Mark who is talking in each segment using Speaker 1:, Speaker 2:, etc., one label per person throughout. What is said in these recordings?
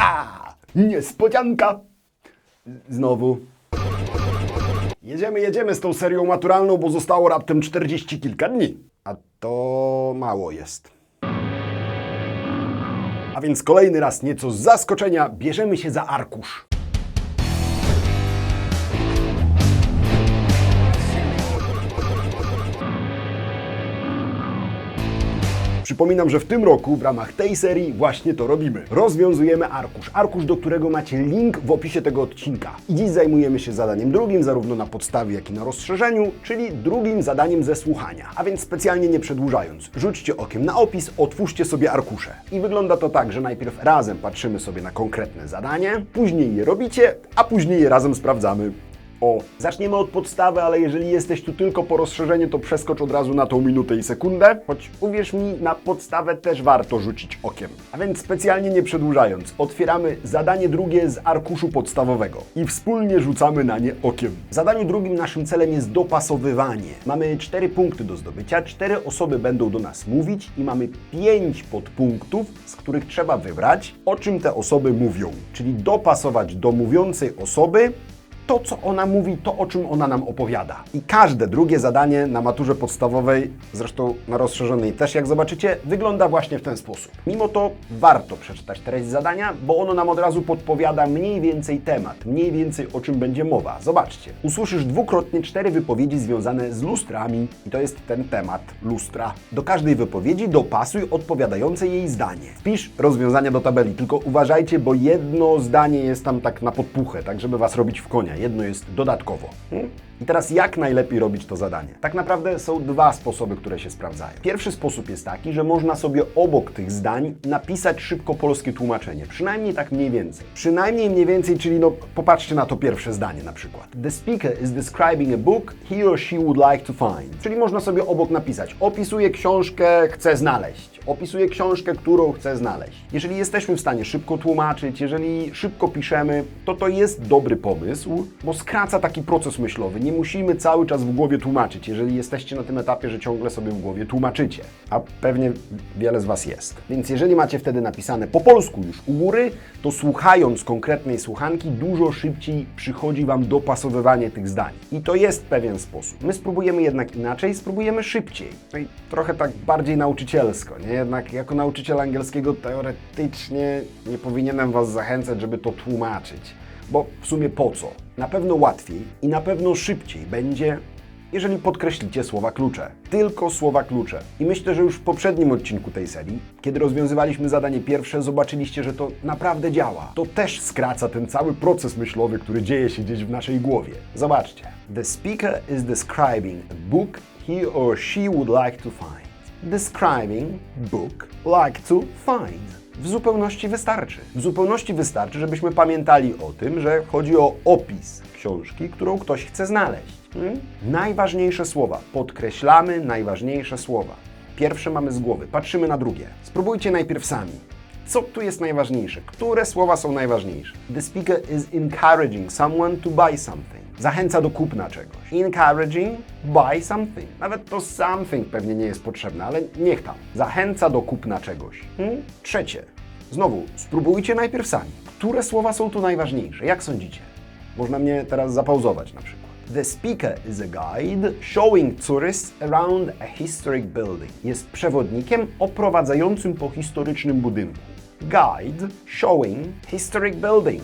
Speaker 1: Ha! Niespodzianka! Znowu. Jedziemy, jedziemy z tą serią maturalną, bo zostało raptem 40 kilka dni. A to mało jest. A więc kolejny raz nieco z zaskoczenia bierzemy się za arkusz. Przypominam, że w tym roku w ramach tej serii właśnie to robimy. Rozwiązujemy arkusz. Arkusz, do którego macie link w opisie tego odcinka. I dziś zajmujemy się zadaniem drugim, zarówno na podstawie, jak i na rozszerzeniu, czyli drugim zadaniem ze słuchania. A więc specjalnie nie przedłużając, rzućcie okiem na opis, otwórzcie sobie arkusze. I wygląda to tak, że najpierw razem patrzymy sobie na konkretne zadanie, później je robicie, a później je razem sprawdzamy. O, zaczniemy od podstawy, ale jeżeli jesteś tu tylko po rozszerzeniu, to przeskocz od razu na tą minutę i sekundę, choć uwierz mi, na podstawę też warto rzucić okiem. A więc specjalnie nie przedłużając, otwieramy zadanie drugie z arkuszu podstawowego i wspólnie rzucamy na nie okiem. W zadaniu drugim naszym celem jest dopasowywanie. Mamy cztery punkty do zdobycia, cztery osoby będą do nas mówić i mamy pięć podpunktów, z których trzeba wybrać, o czym te osoby mówią. Czyli dopasować do mówiącej osoby to, co ona mówi, to, o czym ona nam opowiada. I każde drugie zadanie na maturze podstawowej, zresztą na rozszerzonej też, jak zobaczycie, wygląda właśnie w ten sposób. Mimo to warto przeczytać treść zadania, bo ono nam od razu podpowiada mniej więcej temat, mniej więcej o czym będzie mowa. Zobaczcie, usłyszysz dwukrotnie cztery wypowiedzi związane z lustrami i to jest ten temat lustra. Do każdej wypowiedzi dopasuj odpowiadające jej zdanie. Wpisz rozwiązania do tabeli, tylko uważajcie, bo jedno zdanie jest tam tak na podpuchę, tak żeby was robić w konia jedno jest dodatkowo. I teraz jak najlepiej robić to zadanie? Tak naprawdę są dwa sposoby, które się sprawdzają. Pierwszy sposób jest taki, że można sobie obok tych zdań napisać szybko polskie tłumaczenie. Przynajmniej tak mniej więcej. Przynajmniej mniej więcej, czyli no popatrzcie na to pierwsze zdanie na przykład. The speaker is describing a book he or she would like to find. Czyli można sobie obok napisać opisuje książkę, chce znaleźć. Opisuje książkę, którą chce znaleźć. Jeżeli jesteśmy w stanie szybko tłumaczyć, jeżeli szybko piszemy, to to jest dobry pomysł, bo skraca taki proces myślowy. Nie musimy cały czas w głowie tłumaczyć, jeżeli jesteście na tym etapie, że ciągle sobie w głowie tłumaczycie. A pewnie wiele z Was jest. Więc jeżeli macie wtedy napisane po polsku już u góry, to słuchając konkretnej słuchanki, dużo szybciej przychodzi Wam dopasowywanie tych zdań. I to jest pewien sposób. My spróbujemy jednak inaczej, spróbujemy szybciej. No i trochę tak bardziej nauczycielsko, nie? Jednak jako nauczyciel angielskiego teoretycznie nie powinienem Was zachęcać, żeby to tłumaczyć. Bo w sumie po co? Na pewno łatwiej i na pewno szybciej będzie, jeżeli podkreślicie słowa klucze. Tylko słowa klucze. I myślę, że już w poprzednim odcinku tej serii, kiedy rozwiązywaliśmy zadanie pierwsze, zobaczyliście, że to naprawdę działa. To też skraca ten cały proces myślowy, który dzieje się gdzieś w naszej głowie. Zobaczcie. The speaker is describing a book he or she would like to find. Describing book like to find w zupełności wystarczy. W zupełności wystarczy, żebyśmy pamiętali o tym, że chodzi o opis książki, którą ktoś chce znaleźć. Hmm? Najważniejsze słowa. Podkreślamy najważniejsze słowa. Pierwsze mamy z głowy, patrzymy na drugie. Spróbujcie najpierw sami. Co tu jest najważniejsze? Które słowa są najważniejsze? The speaker is encouraging someone to buy something. Zachęca do kupna czegoś. Encouraging, buy something. Nawet to something pewnie nie jest potrzebne, ale niech tam. Zachęca do kupna czegoś. Hmm? Trzecie. Znowu, spróbujcie najpierw sami. Które słowa są tu najważniejsze? Jak sądzicie? Można mnie teraz zapauzować na przykład. The speaker is a guide showing tourists around a historic building. Jest przewodnikiem oprowadzającym po historycznym budynku. Guide showing historic building.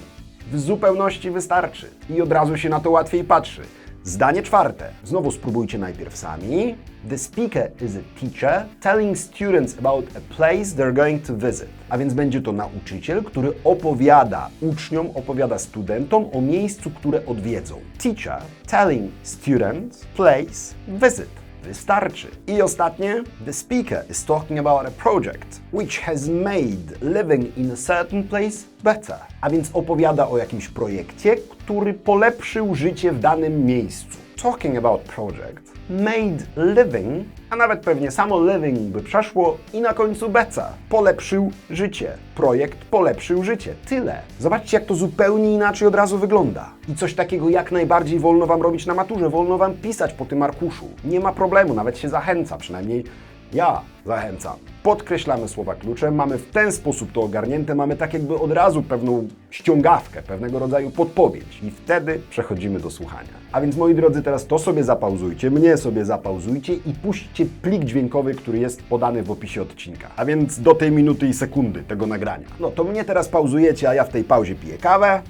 Speaker 1: W zupełności wystarczy i od razu się na to łatwiej patrzy. Zdanie czwarte. Znowu spróbujcie najpierw sami. The speaker is a teacher telling students about a place they're going to visit. A więc będzie to nauczyciel, który opowiada uczniom, opowiada studentom o miejscu, które odwiedzą. Teacher telling students place visit. Wystarczy. I ostatnie, the speaker is talking about a project which has made living in a certain place better. A więc opowiada o jakimś projekcie, który polepszył życie w danym miejscu. Talking about project made living, a nawet pewnie samo living by przeszło i na końcu better. Polepszył życie. Projekt polepszył życie. Tyle. Zobaczcie, jak to zupełnie inaczej od razu wygląda. I coś takiego jak najbardziej wolno Wam robić na maturze, wolno Wam pisać po tym arkuszu. Nie ma problemu, nawet się zachęca, przynajmniej ja zachęcam. podkreślamy słowa klucze, mamy w ten sposób to ogarnięte, mamy tak jakby od razu pewną ściągawkę, pewnego rodzaju podpowiedź i wtedy przechodzimy do słuchania. A więc moi drodzy, teraz to sobie zapauzujcie, mnie sobie zapauzujcie i puśćcie plik dźwiękowy, który jest podany w opisie odcinka. A więc do tej minuty i sekundy tego nagrania. No to mnie teraz pauzujecie, a ja w tej pauzie piję kawę.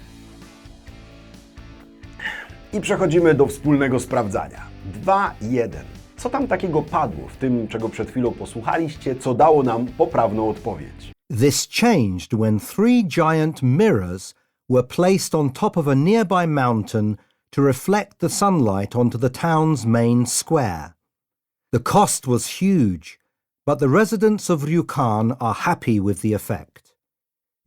Speaker 1: I przechodzimy do wspólnego sprawdzania. 2-1. Co tam takiego padło w tym, czego przed chwilą posłuchaliście, co dało nam poprawną odpowiedź?
Speaker 2: This changed when three giant mirrors were placed on top of a nearby mountain to reflect the sunlight onto the town's main square. The cost was huge, but the residents of Ryukan are happy with the effect.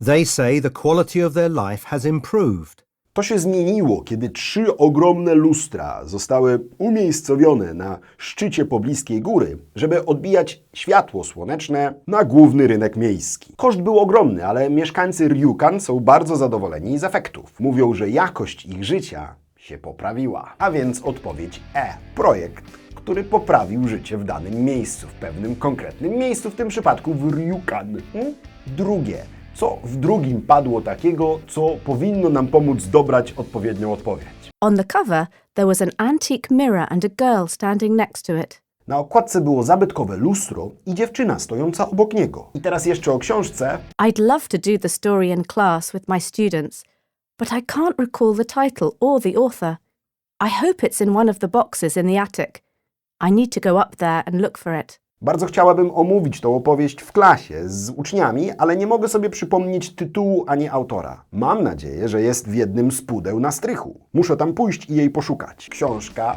Speaker 2: They say the quality of their life has improved.
Speaker 1: To się zmieniło, kiedy trzy ogromne lustra zostały umiejscowione na szczycie pobliskiej góry, żeby odbijać światło słoneczne na główny rynek miejski. Koszt był ogromny, ale mieszkańcy Ryukan są bardzo zadowoleni z efektów. Mówią, że jakość ich życia się poprawiła. A więc odpowiedź E. Projekt, który poprawił życie w danym miejscu, w pewnym konkretnym miejscu, w tym przypadku w Ryukan. Hmm? Drugie. Co w drugim padło takiego, co powinno nam pomóc dobrać odpowiednią odpowiedź?
Speaker 3: On the cover, there was an antique mirror and a girl standing next to it.
Speaker 1: Na okładce było zabytkowe lustro i dziewczyna stojąca obok niego. I teraz jeszcze o książce.
Speaker 3: I'd love to do the story in class with my students, but I can't recall the title or the author. I hope it's in one of the boxes in the attic. I need to go up there and look for it.
Speaker 1: Bardzo chciałabym omówić tą opowieść w klasie z uczniami, ale nie mogę sobie przypomnieć tytułu ani autora. Mam nadzieję, że jest w jednym z pudeł na strychu. Muszę tam pójść i jej poszukać. Książka,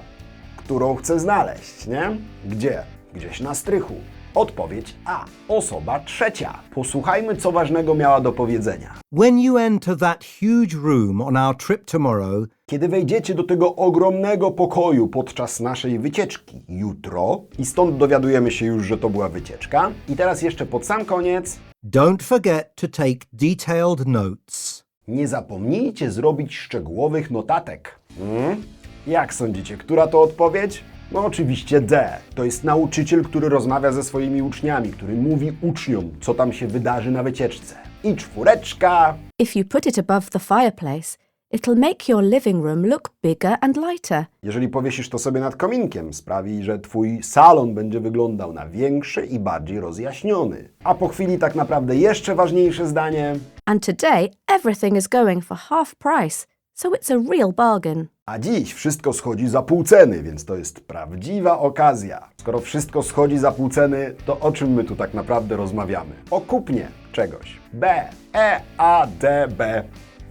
Speaker 1: którą chcę znaleźć, nie? Gdzie? Gdzieś na strychu. Odpowiedź A. Osoba trzecia. Posłuchajmy, co ważnego miała do powiedzenia.
Speaker 2: When you enter that huge room on our trip tomorrow,
Speaker 1: Kiedy wejdziecie do tego ogromnego pokoju podczas naszej wycieczki jutro, i stąd dowiadujemy się już, że to była wycieczka, i teraz jeszcze pod sam koniec,
Speaker 2: don't forget to take detailed notes.
Speaker 1: nie zapomnijcie zrobić szczegółowych notatek. Hmm? Jak sądzicie, która to odpowiedź? No oczywiście D. To jest nauczyciel, który rozmawia ze swoimi uczniami, który mówi uczniom, co tam się wydarzy na wycieczce. I czwóreczka,
Speaker 3: If you put it above the fireplace, it'll make your living room look bigger and lighter.
Speaker 1: Jeżeli powiesisz to sobie nad kominkiem, sprawi, że twój salon będzie wyglądał na większy i bardziej rozjaśniony. A po chwili tak naprawdę jeszcze ważniejsze zdanie.
Speaker 3: And today, everything is going for half price, so it's a real bargain.
Speaker 1: A dziś wszystko schodzi za pół ceny, więc to jest prawdziwa okazja. Skoro wszystko schodzi za pół ceny, to o czym my tu tak naprawdę rozmawiamy? O kupnie czegoś. B, E, A, D, B.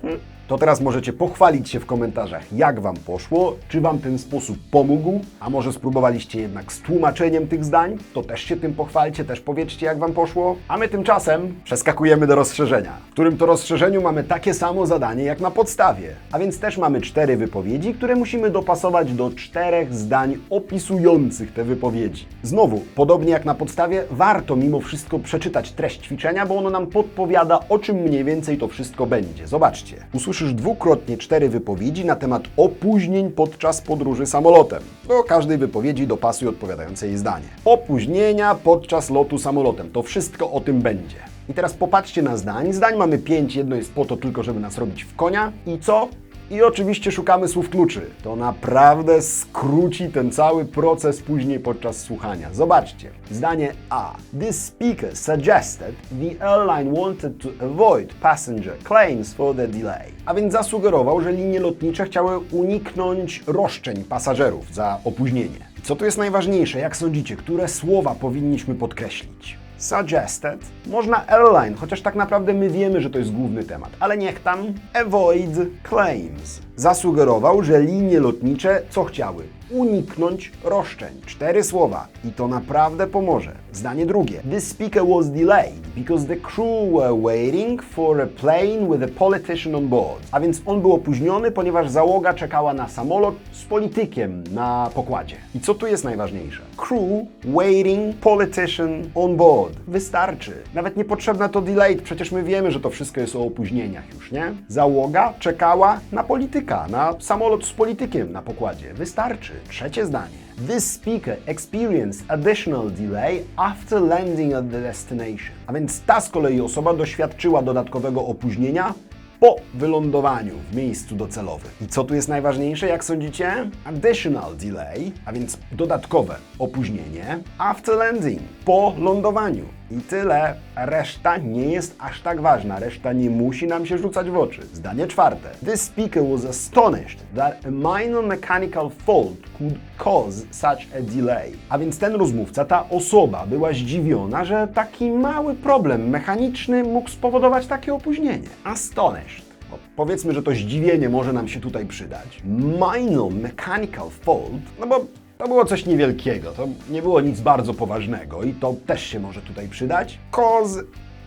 Speaker 1: Hm. To teraz możecie pochwalić się w komentarzach, jak Wam poszło, czy Wam ten sposób pomógł, a może spróbowaliście jednak z tłumaczeniem tych zdań, to też się tym pochwalcie, też powiedzcie, jak Wam poszło. A my tymczasem przeskakujemy do rozszerzenia, w którym to rozszerzeniu mamy takie samo zadanie jak na podstawie. A więc też mamy cztery wypowiedzi, które musimy dopasować do czterech zdań opisujących te wypowiedzi. Znowu, podobnie jak na podstawie, warto mimo wszystko przeczytać treść ćwiczenia, bo ono nam podpowiada, o czym mniej więcej to wszystko będzie. Zobaczcie, usłyszysz dwukrotnie cztery wypowiedzi na temat opóźnień podczas podróży samolotem. Do każdej wypowiedzi dopasuj odpowiadające jej zdanie. Opóźnienia podczas lotu samolotem. To wszystko o tym będzie. I teraz popatrzcie na zdań. Zdań mamy pięć, jedno jest po to tylko, żeby nas robić w konia. I co? I oczywiście szukamy słów kluczy. To naprawdę skróci ten cały proces później podczas słuchania. Zobaczcie. Zdanie A. This speaker suggested the airline wanted to avoid passenger claims for the delay. A więc zasugerował, że linie lotnicze chciały uniknąć roszczeń pasażerów za opóźnienie. Co tu jest najważniejsze? Jak sądzicie, które słowa powinniśmy podkreślić? Suggested. Można airline, chociaż tak naprawdę my wiemy, że to jest główny temat, ale niech tam avoid claims. Zasugerował, że linie lotnicze co chciały? Uniknąć roszczeń. Cztery słowa i to naprawdę pomoże. Zdanie drugie. This speaker was delayed because the crew were waiting for a plane with a politician on board. A więc on był opóźniony, ponieważ załoga czekała na samolot z politykiem na pokładzie. I co tu jest najważniejsze? Crew waiting politician on board. Wystarczy. Nawet niepotrzebne to delayed, przecież my wiemy, że to wszystko jest o opóźnieniach już, nie? Załoga czekała na polityka, na samolot z politykiem na pokładzie. Wystarczy. Trzecie zdanie. This speaker experienced additional delay after landing at the destination. A więc ta z kolei osoba doświadczyła dodatkowego opóźnienia po wylądowaniu w miejscu docelowym. I co tu jest najważniejsze, jak sądzicie? Additional delay, a więc dodatkowe opóźnienie after landing, po lądowaniu. I tyle. Reszta nie jest aż tak ważna. Reszta nie musi nam się rzucać w oczy. Zdanie czwarte. This speaker was astonished that a minor mechanical fault could cause such a delay. A więc ten rozmówca, ta osoba była zdziwiona, że taki mały problem mechaniczny mógł spowodować takie opóźnienie. Astonished. Powiedzmy, że to zdziwienie może nam się tutaj przydać. Minor mechanical fault, no bo to było coś niewielkiego, to nie było nic bardzo poważnego i to też się może tutaj przydać. Cause,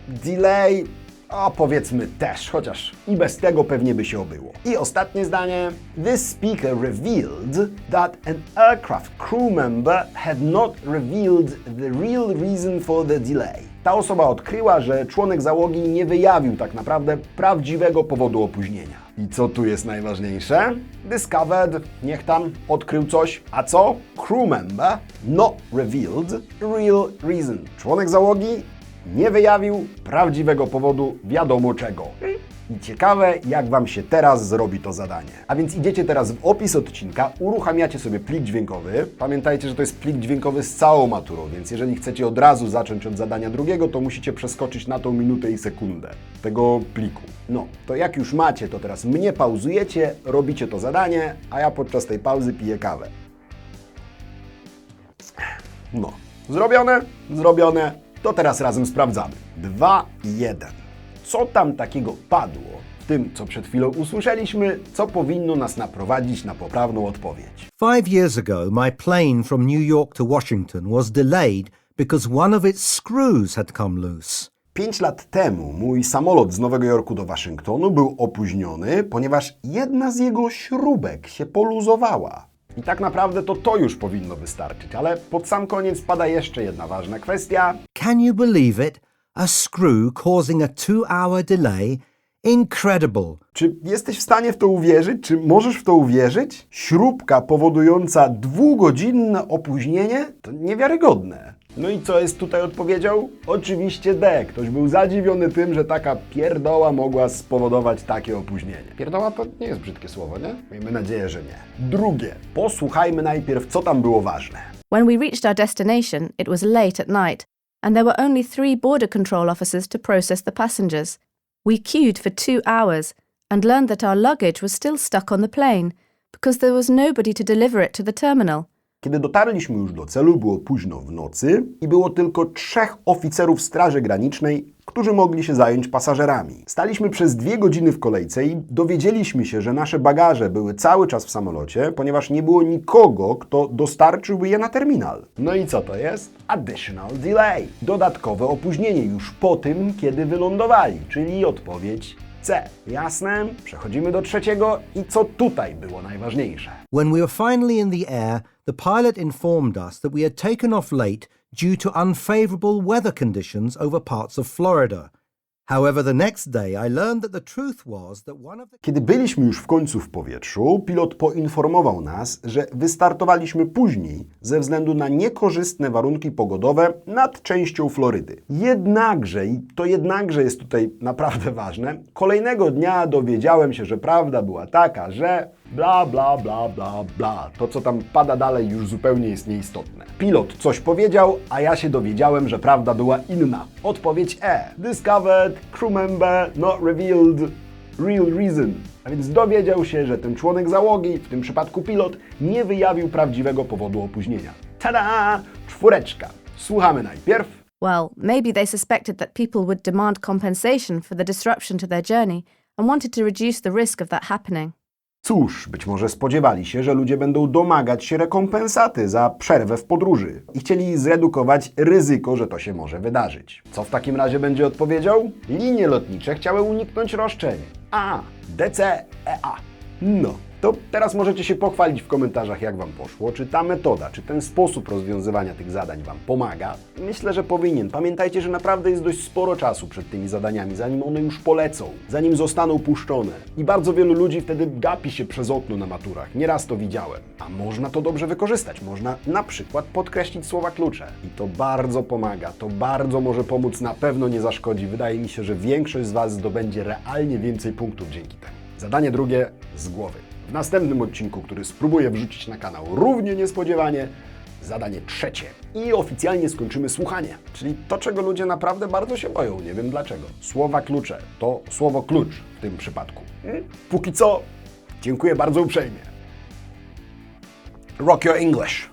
Speaker 1: delay, a powiedzmy też, chociaż i bez tego pewnie by się obyło. I ostatnie zdanie. This speaker revealed that an aircraft crew member had not revealed the real reason for the delay. Ta osoba odkryła, że członek załogi nie wyjawił tak naprawdę prawdziwego powodu opóźnienia. I co tu jest najważniejsze? Discovered, niech tam, odkrył coś. A co? Crew member not revealed real reason. Członek załogi nie wyjawił prawdziwego powodu wiadomo czego. I ciekawe, jak Wam się teraz zrobi to zadanie. A więc idziecie teraz w opis odcinka, uruchamiacie sobie plik dźwiękowy. Pamiętajcie, że to jest plik dźwiękowy z całą maturą, więc jeżeli chcecie od razu zacząć od zadania drugiego, to musicie przeskoczyć na tą minutę i sekundę tego pliku. No, to jak już macie, to teraz mnie pauzujecie, robicie to zadanie, a ja podczas tej pauzy piję kawę. No, zrobione, zrobione. To teraz razem sprawdzamy. 2, 1. Co tam takiego padło w tym, co przed chwilą usłyszeliśmy, co powinno nas naprowadzić na poprawną odpowiedź?
Speaker 2: Five years ago, my plane from New York to Washington was delayed because one of its screws had come loose.
Speaker 1: Pięć lat temu mój samolot z Nowego Jorku do Waszyngtonu był opóźniony, ponieważ jedna z jego śrubek się poluzowała. I tak naprawdę to to już powinno wystarczyć, ale pod sam koniec pada jeszcze jedna ważna kwestia.
Speaker 2: Can you believe it? A screw causing a two hour delay? Incredible.
Speaker 1: Czy jesteś w stanie w to uwierzyć? Czy możesz w to uwierzyć? Śrubka powodująca dwugodzinne opóźnienie? To niewiarygodne. No i co jest tutaj odpowiedzią? Oczywiście D. Ktoś był zadziwiony tym, że taka pierdoła mogła spowodować takie opóźnienie. Pierdoła to nie jest brzydkie słowo, nie? Miejmy nadzieję, że nie. Drugie. Posłuchajmy najpierw, co tam było ważne.
Speaker 3: When we reached our destination, it was late at night, and there were only three border control officers to process the passengers. We queued for two hours and learned that our luggage was still stuck on the plane because there was nobody to deliver it to the terminal.
Speaker 1: Kiedy dotarliśmy już do celu, było późno w nocy i było tylko trzech oficerów Straży Granicznej, którzy mogli się zająć pasażerami. Staliśmy przez dwie godziny w kolejce i dowiedzieliśmy się, że nasze bagaże były cały czas w samolocie, ponieważ nie było nikogo, kto dostarczyłby je na terminal. No i co to jest? Additional delay. Dodatkowe opóźnienie już po tym, kiedy wylądowali, czyli odpowiedź C. Jasne? Przechodzimy do trzeciego i co tutaj było najważniejsze?
Speaker 2: When we were finally in the air, the pilot informed us that we had taken off late due to unfavorable weather conditions over parts of Florida.
Speaker 1: Kiedy byliśmy już w końcu w powietrzu, pilot poinformował nas, że wystartowaliśmy później ze względu na niekorzystne warunki pogodowe nad częścią Florydy. Jednakże, i to jednakże jest tutaj naprawdę ważne, kolejnego dnia dowiedziałem się, że prawda była taka, że bla bla bla bla bla. To co tam pada dalej już zupełnie jest nieistotne. Pilot coś powiedział, a ja się dowiedziałem, że prawda była inna. Odpowiedź E. Discovered, crew member, not revealed, real reason. A więc dowiedział się, że ten członek załogi, w tym przypadku pilot, nie wyjawił prawdziwego powodu opóźnienia. Tada! Czwóreczka. Słuchamy najpierw.
Speaker 3: Well, maybe they suspected that people would demand compensation for the disruption to their journey and wanted to reduce the risk of that happening.
Speaker 1: Cóż, być może spodziewali się, że ludzie będą domagać się rekompensaty za przerwę w podróży i chcieli zredukować ryzyko, że to się może wydarzyć. Co w takim razie będzie odpowiedzią? Linie lotnicze chciały uniknąć roszczeń. A, DC, EA. No, To teraz możecie się pochwalić w komentarzach, jak Wam poszło. Czy ta metoda, czy ten sposób rozwiązywania tych zadań Wam pomaga? Myślę, że powinien. Pamiętajcie, że naprawdę jest dość sporo czasu przed tymi zadaniami, zanim one już polecą, zanim zostaną puszczone. I bardzo wielu ludzi wtedy gapi się przez okno na maturach. Nieraz to widziałem. A można to dobrze wykorzystać. Można na przykład podkreślić słowa klucze. I to bardzo pomaga. To bardzo może pomóc, na pewno nie zaszkodzi. Wydaje mi się, że większość z Was zdobędzie realnie więcej punktów dzięki temu. Zadanie drugie z głowy. W następnym odcinku, który spróbuję wrzucić na kanał równie niespodziewanie, zadanie trzecie. I oficjalnie skończymy słuchanie, czyli to, czego ludzie naprawdę bardzo się boją. Nie wiem dlaczego. Słowa klucze to słowo klucz w tym przypadku. Hmm? Póki co, dziękuję bardzo uprzejmie. Rock your English.